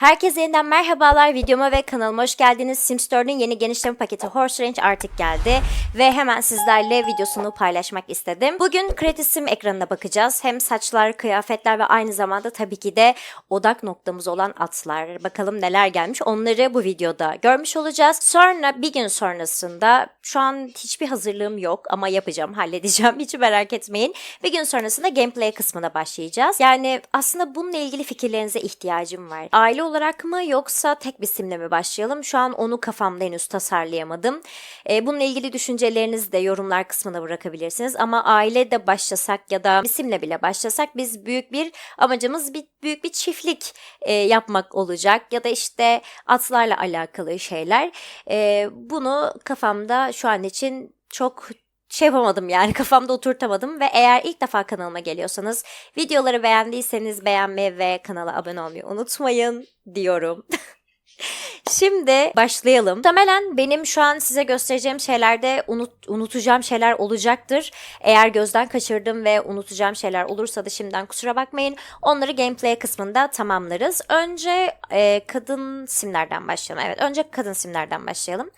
Herkese yeniden merhabalar videoma ve kanalıma hoş geldiniz. Sims 4'ün yeni genişleme paketi Horse Range artık geldi ve hemen sizlerle videosunu paylaşmak istedim. Bugün Creative Sim ekranına bakacağız. Hem saçlar, kıyafetler ve aynı zamanda tabii ki de odak noktamız olan atlar. Bakalım neler gelmiş onları bu videoda görmüş olacağız. Sonra bir gün sonrasında şu an hiçbir hazırlığım yok ama yapacağım, halledeceğim hiç merak etmeyin. Bir gün sonrasında gameplay kısmına başlayacağız. Yani aslında bununla ilgili fikirlerinize ihtiyacım var. Aile olarak mı yoksa tek bir simle mi başlayalım? Şu an onu kafamda henüz tasarlayamadım. Ee, bununla ilgili düşüncelerinizi de yorumlar kısmına bırakabilirsiniz. Ama aile de başlasak ya da bir simle bile başlasak biz büyük bir amacımız bir büyük bir çiftlik e, yapmak olacak ya da işte atlarla alakalı şeyler. E, bunu kafamda şu an için çok şey yapamadım yani kafamda oturtamadım ve eğer ilk defa kanalıma geliyorsanız videoları beğendiyseniz beğenmeyi ve kanala abone olmayı unutmayın diyorum. Şimdi başlayalım. Muhtemelen benim şu an size göstereceğim şeylerde unut, unutacağım şeyler olacaktır. Eğer gözden kaçırdım ve unutacağım şeyler olursa da şimdiden kusura bakmayın. Onları gameplay kısmında tamamlarız. Önce e, kadın simlerden başlayalım. Evet önce kadın simlerden başlayalım.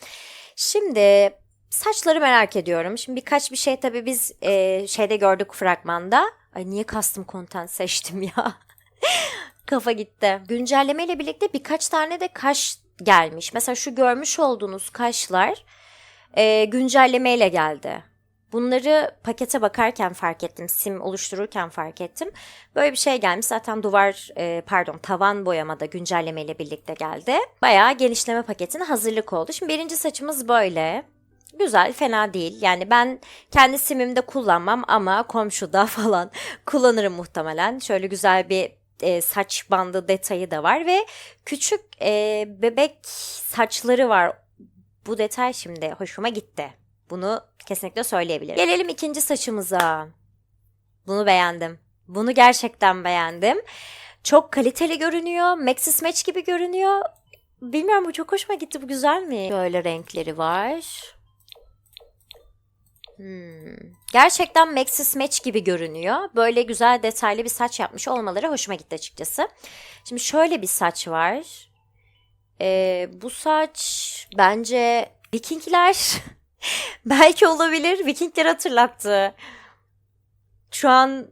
Şimdi saçları merak ediyorum. Şimdi birkaç bir şey tabii biz e, şeyde gördük fragmanda. Ay niye custom content seçtim ya? Kafa gitti. Güncelleme ile birlikte birkaç tane de kaş gelmiş. Mesela şu görmüş olduğunuz kaşlar e, güncelleme ile geldi. Bunları pakete bakarken fark ettim, sim oluştururken fark ettim. Böyle bir şey gelmiş. Zaten duvar, e, pardon tavan boyamada güncelleme ile birlikte geldi. Bayağı genişleme paketine hazırlık oldu. Şimdi birinci saçımız böyle. Güzel, fena değil. Yani ben kendi simimde kullanmam ama komşuda falan kullanırım muhtemelen. Şöyle güzel bir e, saç bandı detayı da var ve küçük e, bebek saçları var. Bu detay şimdi hoşuma gitti. Bunu kesinlikle söyleyebilirim. Gelelim ikinci saçımıza. Bunu beğendim. Bunu gerçekten beğendim. Çok kaliteli görünüyor. Maxis Match gibi görünüyor. Bilmiyorum bu çok hoşuma gitti. Bu güzel mi? Şöyle renkleri var. Gerçekten Maxis Match gibi görünüyor. Böyle güzel detaylı bir saç yapmış olmaları hoşuma gitti açıkçası. Şimdi şöyle bir saç var. Ee, bu saç bence Vikingler belki olabilir. Vikingler hatırlattı. Şu an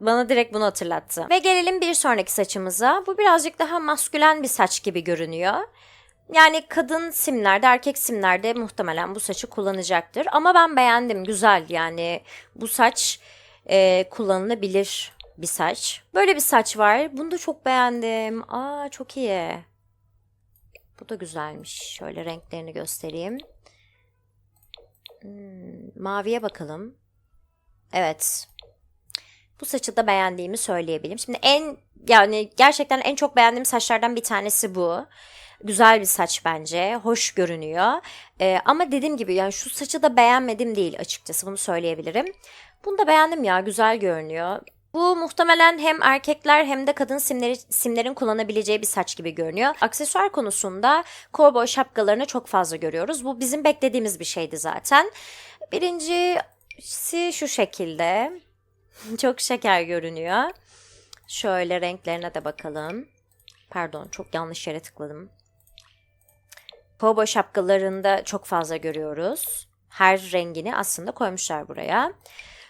bana direkt bunu hatırlattı. Ve gelelim bir sonraki saçımıza. Bu birazcık daha maskülen bir saç gibi görünüyor. Yani kadın simlerde, erkek simlerde muhtemelen bu saçı kullanacaktır. Ama ben beğendim, güzel yani bu saç e, kullanılabilir bir saç. Böyle bir saç var. Bunu da çok beğendim. Aa çok iyi. Bu da güzelmiş. Şöyle renklerini göstereyim. Hmm, maviye bakalım. Evet. Bu saçı da beğendiğimi söyleyebilirim. Şimdi en yani gerçekten en çok beğendiğim saçlardan bir tanesi bu. Güzel bir saç bence. Hoş görünüyor. Ee, ama dediğim gibi yani şu saçı da beğenmedim değil açıkçası bunu söyleyebilirim. Bunu da beğendim ya güzel görünüyor. Bu muhtemelen hem erkekler hem de kadın simleri, simlerin kullanabileceği bir saç gibi görünüyor. Aksesuar konusunda kovboy şapkalarını çok fazla görüyoruz. Bu bizim beklediğimiz bir şeydi zaten. Birincisi şu şekilde. çok şeker görünüyor. Şöyle renklerine de bakalım. Pardon çok yanlış yere tıkladım. Kovboy şapkalarında çok fazla görüyoruz. Her rengini aslında koymuşlar buraya.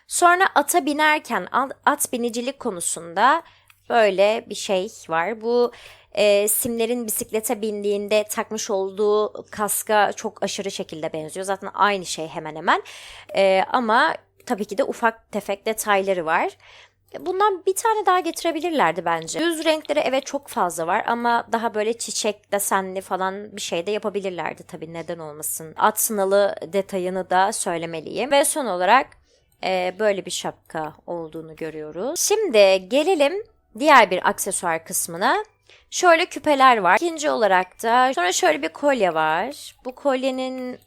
Sonra ata binerken at binicilik konusunda böyle bir şey var. Bu e, simlerin bisiklete bindiğinde takmış olduğu kaska çok aşırı şekilde benziyor. Zaten aynı şey hemen hemen. E, ama tabii ki de ufak tefek detayları var. Bundan bir tane daha getirebilirlerdi bence. Düz renkleri evet çok fazla var ama daha böyle çiçek desenli falan bir şey de yapabilirlerdi tabii neden olmasın. At sınalı detayını da söylemeliyim. Ve son olarak e, böyle bir şapka olduğunu görüyoruz. Şimdi gelelim diğer bir aksesuar kısmına. Şöyle küpeler var. İkinci olarak da sonra şöyle bir kolye var. Bu kolyenin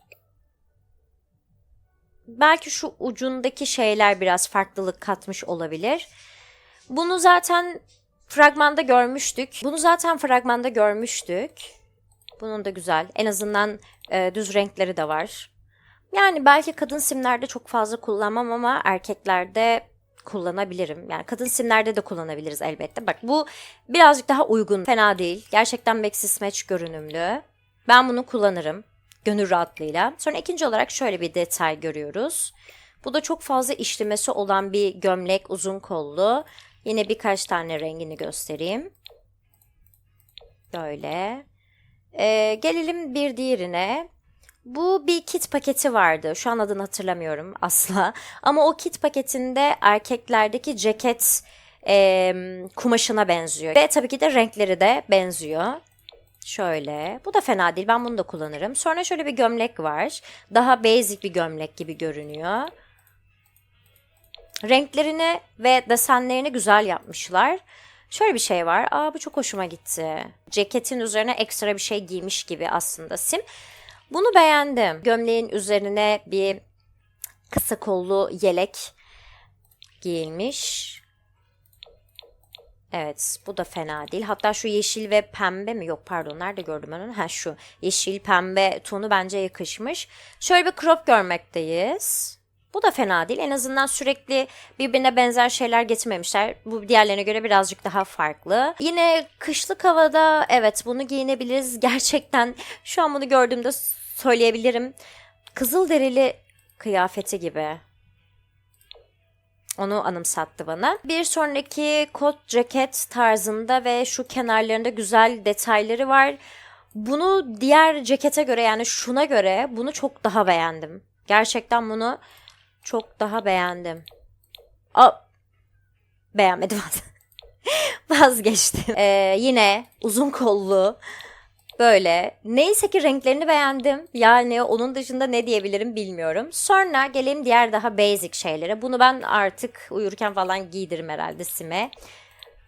belki şu ucundaki şeyler biraz farklılık katmış olabilir. Bunu zaten fragmanda görmüştük. Bunu zaten fragmanda görmüştük. Bunun da güzel. En azından e, düz renkleri de var. Yani belki kadın simlerde çok fazla kullanmam ama erkeklerde kullanabilirim. Yani kadın simlerde de kullanabiliriz elbette. Bak bu birazcık daha uygun. Fena değil. Gerçekten Maxi Smash görünümlü. Ben bunu kullanırım. Gönül rahatlığıyla. Sonra ikinci olarak şöyle bir detay görüyoruz. Bu da çok fazla işlemesi olan bir gömlek uzun kollu. Yine birkaç tane rengini göstereyim. Böyle. Ee, gelelim bir diğerine. Bu bir kit paketi vardı. Şu an adını hatırlamıyorum asla. Ama o kit paketinde erkeklerdeki ceket e, kumaşına benziyor. Ve tabii ki de renkleri de benziyor. Şöyle. Bu da fena değil. Ben bunu da kullanırım. Sonra şöyle bir gömlek var. Daha basic bir gömlek gibi görünüyor. Renklerini ve desenlerini güzel yapmışlar. Şöyle bir şey var. Aa bu çok hoşuma gitti. Ceketin üzerine ekstra bir şey giymiş gibi aslında sim. Bunu beğendim. Gömleğin üzerine bir kısa kollu yelek giyilmiş. Evet bu da fena değil. Hatta şu yeşil ve pembe mi? Yok pardon nerede gördüm ben onu? Ha şu yeşil pembe tonu bence yakışmış. Şöyle bir crop görmekteyiz. Bu da fena değil. En azından sürekli birbirine benzer şeyler getirmemişler. Bu diğerlerine göre birazcık daha farklı. Yine kışlık havada evet bunu giyinebiliriz. Gerçekten şu an bunu gördüğümde söyleyebilirim. Kızılderili kıyafeti gibi. Onu anımsattı bana. Bir sonraki kot ceket tarzında ve şu kenarlarında güzel detayları var. Bunu diğer cekete göre yani şuna göre bunu çok daha beğendim. Gerçekten bunu çok daha beğendim. Aa, beğenmedim. Vazgeçtim. Ee, yine uzun kollu böyle. Neyse ki renklerini beğendim. Yani onun dışında ne diyebilirim bilmiyorum. Sonra gelelim diğer daha basic şeylere. Bunu ben artık uyurken falan giydiririm herhalde Sime.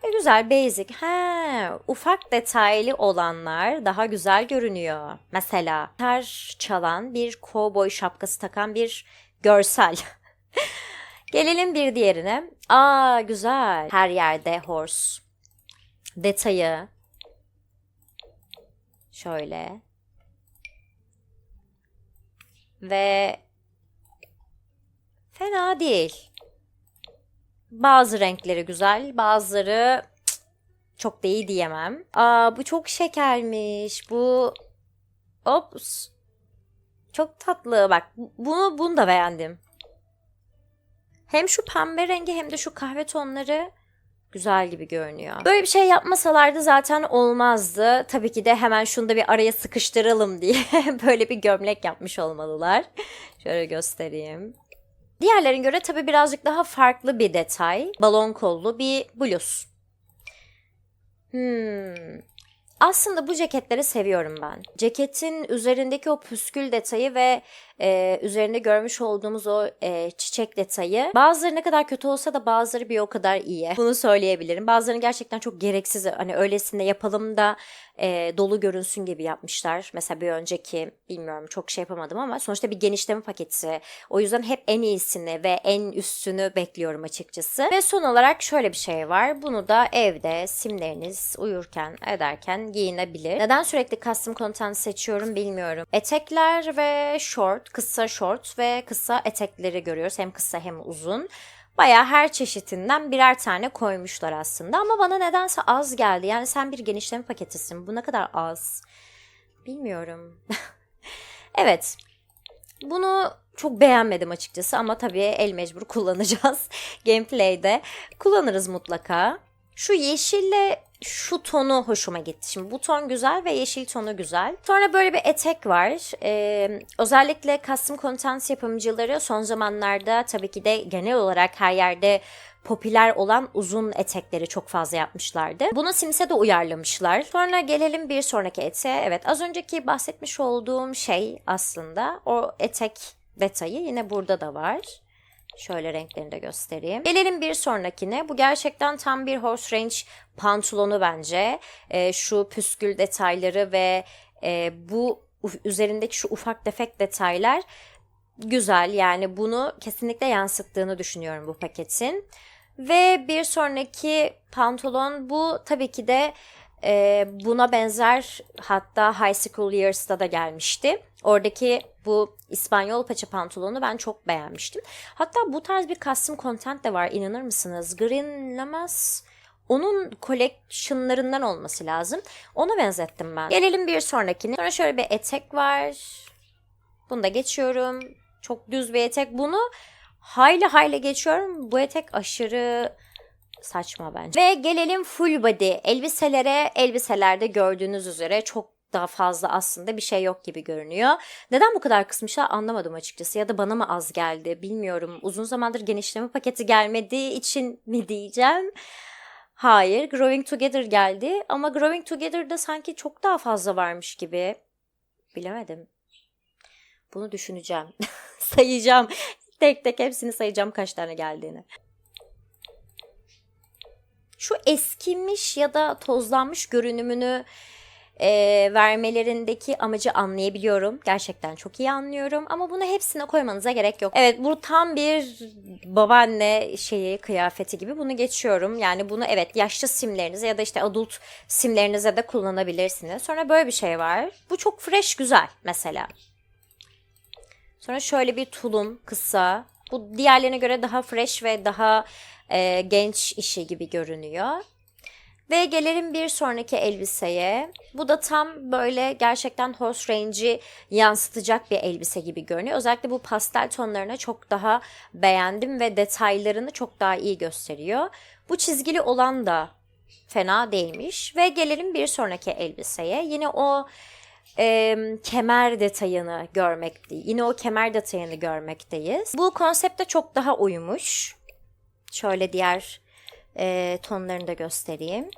E güzel basic. He, ufak detaylı olanlar daha güzel görünüyor. Mesela tar çalan bir kovboy şapkası takan bir görsel. Gelelim bir diğerine. Aa güzel. Her yerde horse. Detayı. Şöyle. Ve fena değil. Bazı renkleri güzel, bazıları çok da iyi diyemem. Aa bu çok şekermiş. Bu Ops. Çok tatlı. Bak bunu bunu da beğendim. Hem şu pembe rengi hem de şu kahve tonları güzel gibi görünüyor. Böyle bir şey yapmasalardı zaten olmazdı. Tabii ki de hemen şunu da bir araya sıkıştıralım diye böyle bir gömlek yapmış olmalılar. Şöyle göstereyim. Diğerlerine göre tabii birazcık daha farklı bir detay. Balon kollu bir bluz. Hmm. Aslında bu ceketleri seviyorum ben. Ceketin üzerindeki o püskül detayı ve e, üzerinde görmüş olduğumuz o e, çiçek detayı bazıları ne kadar kötü olsa da bazıları bir o kadar iyi. Bunu söyleyebilirim. Bazılarını gerçekten çok gereksiz hani öylesine yapalım da e, dolu görünsün gibi yapmışlar. Mesela bir önceki bilmiyorum çok şey yapamadım ama sonuçta bir genişleme paketi. O yüzden hep en iyisini ve en üstünü bekliyorum açıkçası. Ve son olarak şöyle bir şey var. Bunu da evde simleriniz uyurken ederken giyinebilir. Neden sürekli custom content seçiyorum bilmiyorum. Etekler ve short, kısa short ve kısa etekleri görüyoruz. Hem kısa hem uzun. Baya her çeşitinden birer tane koymuşlar aslında ama bana nedense az geldi. Yani sen bir genişleme paketisin. Bu ne kadar az? Bilmiyorum. evet. Bunu çok beğenmedim açıkçası ama tabii el mecbur kullanacağız. Gameplay'de kullanırız mutlaka. Şu yeşille şu tonu hoşuma gitti. Şimdi bu ton güzel ve yeşil tonu güzel. Sonra böyle bir etek var. Ee, özellikle custom content yapımcıları son zamanlarda tabii ki de genel olarak her yerde popüler olan uzun etekleri çok fazla yapmışlardı. Bunu Sims'e de uyarlamışlar. Sonra gelelim bir sonraki eteğe. Evet az önceki bahsetmiş olduğum şey aslında o etek detayı yine burada da var. Şöyle renklerini de göstereyim. Gelelim bir sonrakine. Bu gerçekten tam bir horse range pantolonu bence. E, şu püskül detayları ve e, bu üzerindeki şu ufak tefek detaylar güzel. Yani bunu kesinlikle yansıttığını düşünüyorum bu paketin. Ve bir sonraki pantolon bu tabii ki de Ee, buna benzer hatta High School Years'ta da gelmişti. Oradaki bu İspanyol paça pantolonu ben çok beğenmiştim. Hatta bu tarz bir custom content de var inanır mısınız? Green Lamas onun collection'larından olması lazım. Ona benzettim ben. Gelelim bir sonrakine. Sonra şöyle bir etek var. Bunu da geçiyorum. Çok düz bir etek. Bunu hayli hayli geçiyorum. Bu etek aşırı saçma bence. Ve gelelim full body elbiselere. Elbiselerde gördüğünüz üzere çok daha fazla aslında bir şey yok gibi görünüyor. Neden bu kadar kısmışlar anlamadım açıkçası ya da bana mı az geldi bilmiyorum. Uzun zamandır genişleme paketi gelmediği için mi diyeceğim. Hayır, Growing Together geldi ama Growing Together'da sanki çok daha fazla varmış gibi. Bilemedim. Bunu düşüneceğim. sayacağım. Tek tek hepsini sayacağım kaç tane geldiğini. Şu eskimiş ya da tozlanmış görünümünü e, vermelerindeki amacı anlayabiliyorum. Gerçekten çok iyi anlıyorum ama bunu hepsine koymanıza gerek yok. Evet bu tam bir babaanne şeyi kıyafeti gibi bunu geçiyorum. Yani bunu evet yaşlı simlerinize ya da işte adult simlerinize de kullanabilirsiniz. Sonra böyle bir şey var. Bu çok fresh güzel mesela. Sonra şöyle bir tulum kısa. Bu diğerlerine göre daha fresh ve daha e, genç işi gibi görünüyor. Ve gelelim bir sonraki elbiseye. Bu da tam böyle gerçekten horse range'i yansıtacak bir elbise gibi görünüyor. Özellikle bu pastel tonlarına çok daha beğendim ve detaylarını çok daha iyi gösteriyor. Bu çizgili olan da fena değilmiş. Ve gelelim bir sonraki elbiseye. Yine o e, kemer detayını görmekteyiz. Yine o kemer detayını görmekteyiz. Bu konsepte çok daha uymuş. Şöyle diğer e, tonlarını da göstereyim.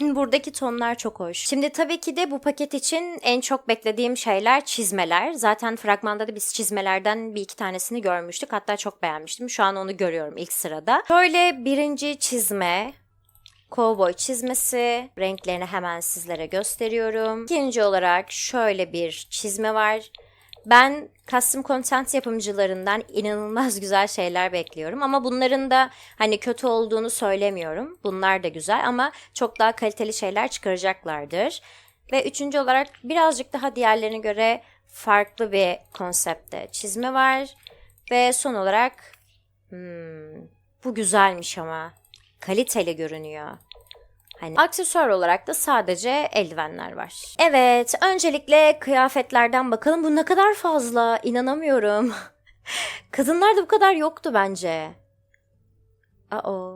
Buradaki tonlar çok hoş. Şimdi tabii ki de bu paket için en çok beklediğim şeyler çizmeler. Zaten fragmanda da biz çizmelerden bir iki tanesini görmüştük. Hatta çok beğenmiştim. Şu an onu görüyorum ilk sırada. Böyle birinci çizme Cowboy çizmesi. Renklerini hemen sizlere gösteriyorum. İkinci olarak şöyle bir çizme var. Ben custom content yapımcılarından inanılmaz güzel şeyler bekliyorum ama bunların da hani kötü olduğunu söylemiyorum. Bunlar da güzel ama çok daha kaliteli şeyler çıkaracaklardır. Ve üçüncü olarak birazcık daha diğerlerine göre farklı bir konsepte çizme var. Ve son olarak hmm, bu güzelmiş ama kaliteli görünüyor. Hani aksesuar olarak da sadece eldivenler var. Evet, öncelikle kıyafetlerden bakalım. Bu ne kadar fazla, inanamıyorum. Kadınlarda bu kadar yoktu bence. Aa.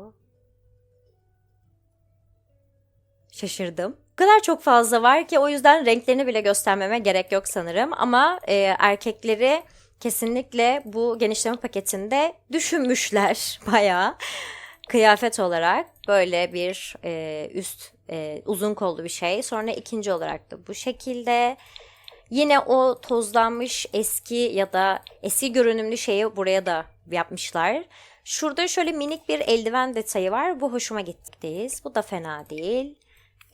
Şaşırdım. Bu kadar çok fazla var ki o yüzden renklerini bile göstermeme gerek yok sanırım. Ama e, erkekleri kesinlikle bu genişleme paketinde düşünmüşler bayağı kıyafet olarak böyle bir e, üst e, uzun kollu bir şey. Sonra ikinci olarak da bu şekilde. Yine o tozlanmış eski ya da eski görünümlü şeyi buraya da yapmışlar. Şurada şöyle minik bir eldiven detayı var. Bu hoşuma gittikteyiz. Bu da fena değil.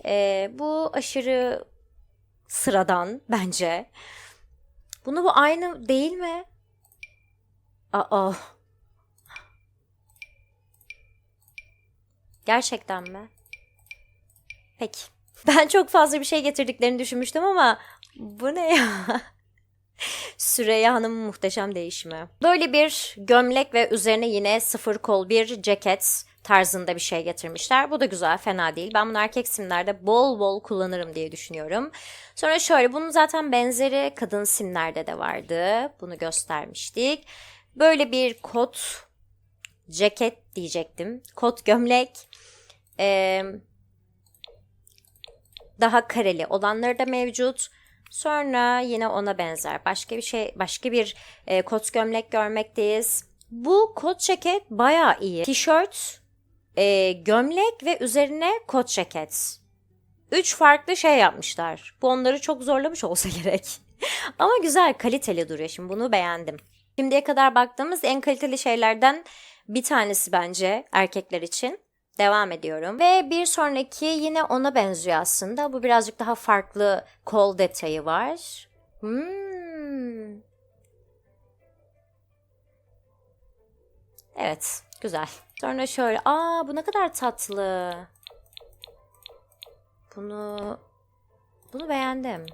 E, bu aşırı sıradan bence. Bunu bu aynı değil mi? Aa. Gerçekten mi? Peki. Ben çok fazla bir şey getirdiklerini düşünmüştüm ama bu ne ya? Süreyya Hanım'ın muhteşem değişimi. Böyle bir gömlek ve üzerine yine sıfır kol bir ceket tarzında bir şey getirmişler. Bu da güzel, fena değil. Ben bunu erkek simlerde bol bol kullanırım diye düşünüyorum. Sonra şöyle, bunun zaten benzeri kadın simlerde de vardı. Bunu göstermiştik. Böyle bir kot, ceket diyecektim. Kot gömlek ee, daha kareli olanları da mevcut. Sonra yine ona benzer başka bir şey, başka bir e, kot gömlek görmekteyiz. Bu kot ceket bayağı iyi. Tişört, e, gömlek ve üzerine kot ceket. Üç farklı şey yapmışlar. Bu onları çok zorlamış olsa gerek. Ama güzel, kaliteli duruyor. Şimdi bunu beğendim. Şimdiye kadar baktığımız en kaliteli şeylerden bir tanesi bence erkekler için. Devam ediyorum. Ve bir sonraki yine ona benziyor aslında. Bu birazcık daha farklı kol detayı var. Hmm. Evet, güzel. Sonra şöyle, aa bu ne kadar tatlı. Bunu bunu beğendim.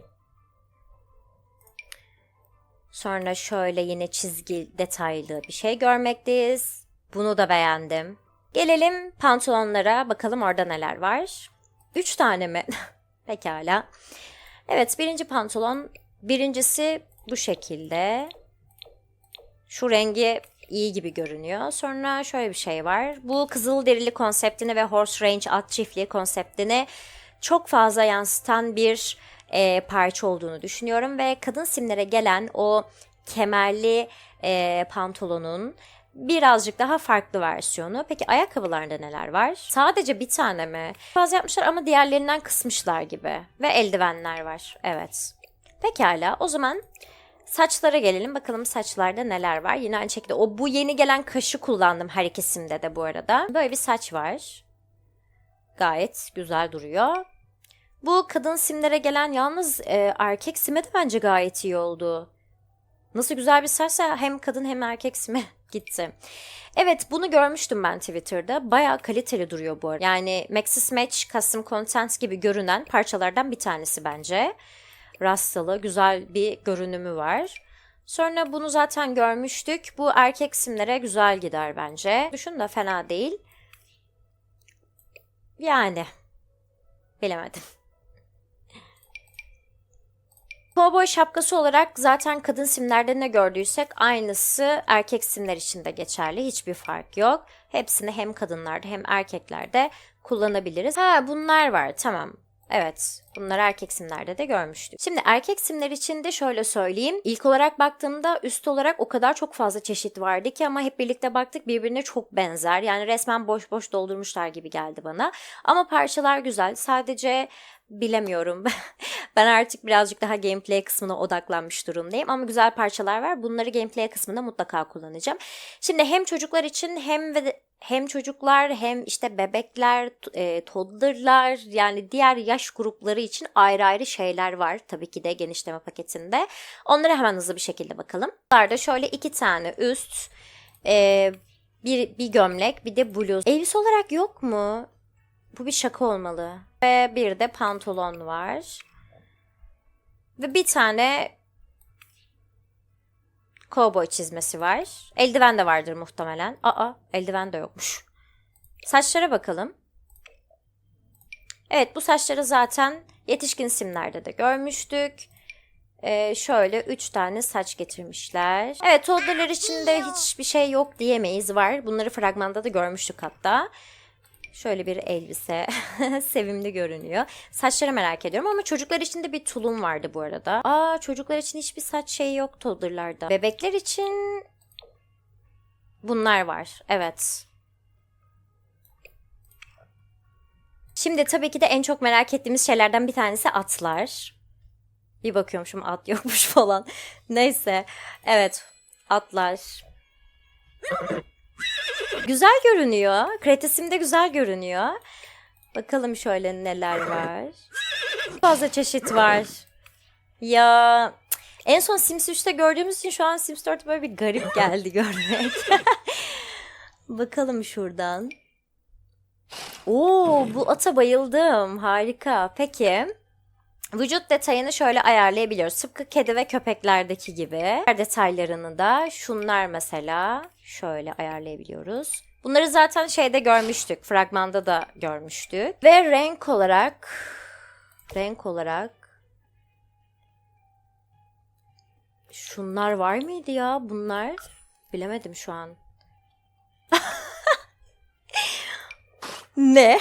Sonra şöyle yine çizgi detaylı bir şey görmekteyiz. Bunu da beğendim. Gelelim pantolonlara bakalım orada neler var. Üç tane mi? Pekala. Evet birinci pantolon. Birincisi bu şekilde. Şu rengi iyi gibi görünüyor. Sonra şöyle bir şey var. Bu kızıl derili konseptini ve horse range at çiftliği konseptini çok fazla yansıtan bir e, parça olduğunu düşünüyorum ve kadın simlere gelen o kemerli e, pantolonun birazcık daha farklı versiyonu. Peki ayakkabılarda neler var? Sadece bir tane mi? Fazla yapmışlar ama diğerlerinden kısmışlar gibi. Ve eldivenler var. Evet. Pekala. O zaman saçlara gelelim. Bakalım saçlarda neler var. Yine aynı şekilde o bu yeni gelen kaşı kullandım her ikisinde de bu arada. Böyle bir saç var. Gayet güzel duruyor. Bu kadın simlere gelen yalnız e, erkek sime de bence gayet iyi oldu. Nasıl güzel bir saçsa hem kadın hem erkek sime gitti. Evet bunu görmüştüm ben Twitter'da. Bayağı kaliteli duruyor bu arada. Yani Maxis Match Custom Content gibi görünen parçalardan bir tanesi bence. Rastalı güzel bir görünümü var. Sonra bunu zaten görmüştük. Bu erkek simlere güzel gider bence. Düşün de fena değil. Yani bilemedim. Cowboy şapkası olarak zaten kadın simlerde ne gördüysek aynısı erkek simler için de geçerli. Hiçbir fark yok. Hepsini hem kadınlarda hem erkeklerde kullanabiliriz. Ha bunlar var tamam. Evet, bunları erkek simlerde de görmüştük. Şimdi erkek simler için de şöyle söyleyeyim. İlk olarak baktığımda üst olarak o kadar çok fazla çeşit vardı ki ama hep birlikte baktık birbirine çok benzer. Yani resmen boş boş doldurmuşlar gibi geldi bana. Ama parçalar güzel. Sadece bilemiyorum. ben artık birazcık daha gameplay kısmına odaklanmış durumdayım ama güzel parçalar var. Bunları gameplay kısmında mutlaka kullanacağım. Şimdi hem çocuklar için hem ve hem çocuklar hem işte bebekler, e, toddlerlar yani diğer yaş grupları için ayrı ayrı şeyler var. Tabii ki de genişleme paketinde. Onlara hemen hızlı bir şekilde bakalım. Bunlarda şöyle iki tane üst, e, bir, bir gömlek, bir de bluz. Elbise olarak yok mu? Bu bir şaka olmalı. Ve bir de pantolon var. Ve bir tane kovboy çizmesi var. Eldiven de vardır muhtemelen. Aa, eldiven de yokmuş. Saçlara bakalım. Evet, bu saçları zaten yetişkin simlerde de görmüştük. Ee, şöyle 3 tane saç getirmişler. Evet, toddler için de hiçbir şey yok diyemeyiz var. Bunları fragmanda da görmüştük hatta. Şöyle bir elbise. Sevimli görünüyor. Saçları merak ediyorum ama çocuklar için de bir tulum vardı bu arada. Aa çocuklar için hiçbir saç şey yok toddlerlarda. Bebekler için bunlar var. Evet. Şimdi tabii ki de en çok merak ettiğimiz şeylerden bir tanesi atlar. Bir bakıyormuşum at yokmuş falan. Neyse. Evet. Atlar. Güzel görünüyor. Kretesim de güzel görünüyor. Bakalım şöyle neler var. Fazla çeşit var. Ya en son Sims 3'te gördüğümüz için şu an Sims 4 böyle bir garip geldi görmek. Bakalım şuradan. Oo bu ata bayıldım. Harika. Peki. Vücut detayını şöyle ayarlayabiliyoruz. Tıpkı kedi ve köpeklerdeki gibi. Detaylarını da şunlar mesela şöyle ayarlayabiliyoruz. Bunları zaten şeyde görmüştük. Fragmanda da görmüştük. Ve renk olarak renk olarak şunlar var mıydı ya bunlar? Bilemedim şu an. ne?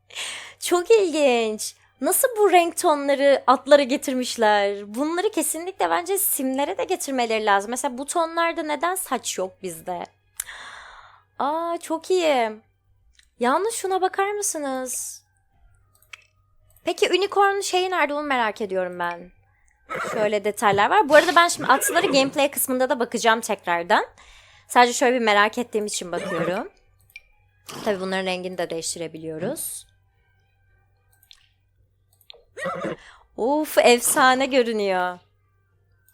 Çok ilginç. Nasıl bu renk tonları atlara getirmişler? Bunları kesinlikle bence simlere de getirmeleri lazım. Mesela bu tonlarda neden saç yok bizde? Aa çok iyi. Yalnız şuna bakar mısınız? Peki unicorn şeyi nerede onu merak ediyorum ben. Şöyle detaylar var. Bu arada ben şimdi atları gameplay kısmında da bakacağım tekrardan. Sadece şöyle bir merak ettiğim için bakıyorum. Tabii bunların rengini de değiştirebiliyoruz. Uf efsane görünüyor.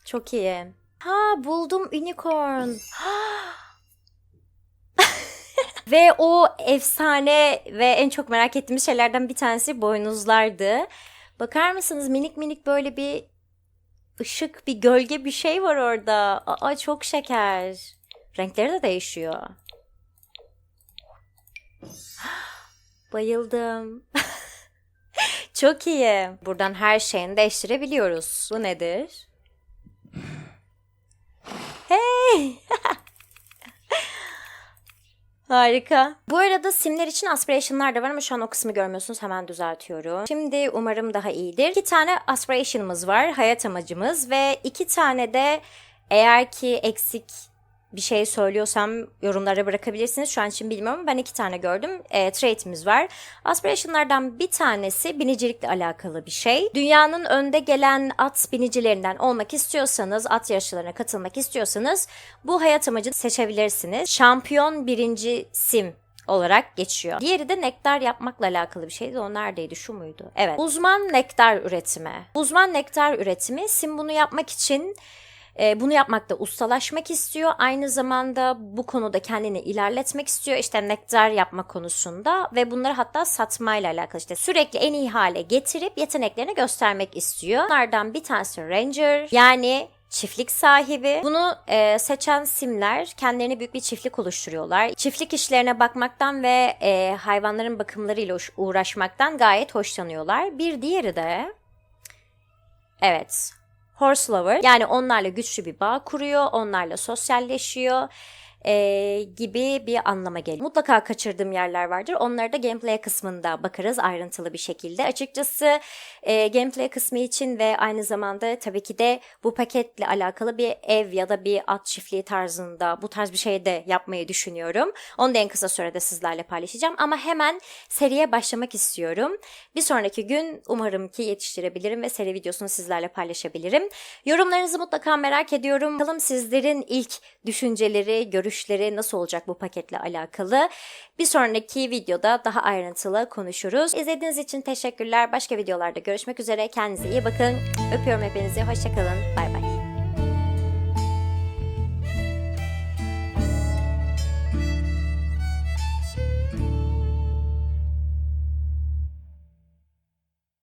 Çok iyi. Ha buldum unicorn. Ve o efsane ve en çok merak ettiğimiz şeylerden bir tanesi boynuzlardı. Bakar mısınız minik minik böyle bir ışık, bir gölge bir şey var orada. Aa çok şeker. Renkleri de değişiyor. Bayıldım. Çok iyi. Buradan her şeyini değiştirebiliyoruz. Bu nedir? Hey! Harika. Bu arada simler için aspiration'lar da var ama şu an o kısmı görmüyorsunuz. Hemen düzeltiyorum. Şimdi umarım daha iyidir. İki tane aspiration'ımız var. Hayat amacımız ve iki tane de eğer ki eksik bir şey söylüyorsam yorumlara bırakabilirsiniz. Şu an için bilmiyorum. Ben iki tane gördüm. E, trait'imiz var. Aspiration'lardan bir tanesi binicilikle alakalı bir şey. Dünyanın önde gelen at binicilerinden olmak istiyorsanız, at yarışlarına katılmak istiyorsanız bu hayat amacını seçebilirsiniz. Şampiyon birinci sim olarak geçiyor. Diğeri de nektar yapmakla alakalı bir şeydi. O neredeydi? Şu muydu? Evet. Uzman nektar üretimi. Uzman nektar üretimi sim bunu yapmak için e, bunu yapmakta ustalaşmak istiyor. Aynı zamanda bu konuda kendini ilerletmek istiyor. İşte nektar yapma konusunda ve bunları hatta satmayla alakalı işte sürekli en iyi hale getirip yeteneklerini göstermek istiyor. Bunlardan bir tanesi Ranger yani çiftlik sahibi. Bunu e, seçen simler kendilerine büyük bir çiftlik oluşturuyorlar. Çiftlik işlerine bakmaktan ve e, hayvanların bakımlarıyla uğraş- uğraşmaktan gayet hoşlanıyorlar. Bir diğeri de evet horse lover. Yani onlarla güçlü bir bağ kuruyor, onlarla sosyalleşiyor e, gibi bir anlama geliyor. Mutlaka kaçırdığım yerler vardır. Onları da gameplay kısmında bakarız ayrıntılı bir şekilde. Açıkçası e, gameplay kısmı için ve aynı zamanda tabii ki de bu paketle alakalı bir ev ya da bir at çiftliği tarzında bu tarz bir şey de yapmayı düşünüyorum. Onu da en kısa sürede sizlerle paylaşacağım ama hemen seriye başlamak istiyorum. Bir sonraki gün umarım ki yetiştirebilirim ve seri videosunu sizlerle paylaşabilirim. Yorumlarınızı mutlaka merak ediyorum. Bakalım sizlerin ilk düşünceleri, görüşleri nasıl olacak bu paketle alakalı. Bir sonraki videoda daha ayrıntılı konuşuruz. İzlediğiniz için teşekkürler. Başka videolarda görüşmek üzere. Kendinize iyi bakın. Öpüyorum hepinizi. Hoşçakalın. Bay bay.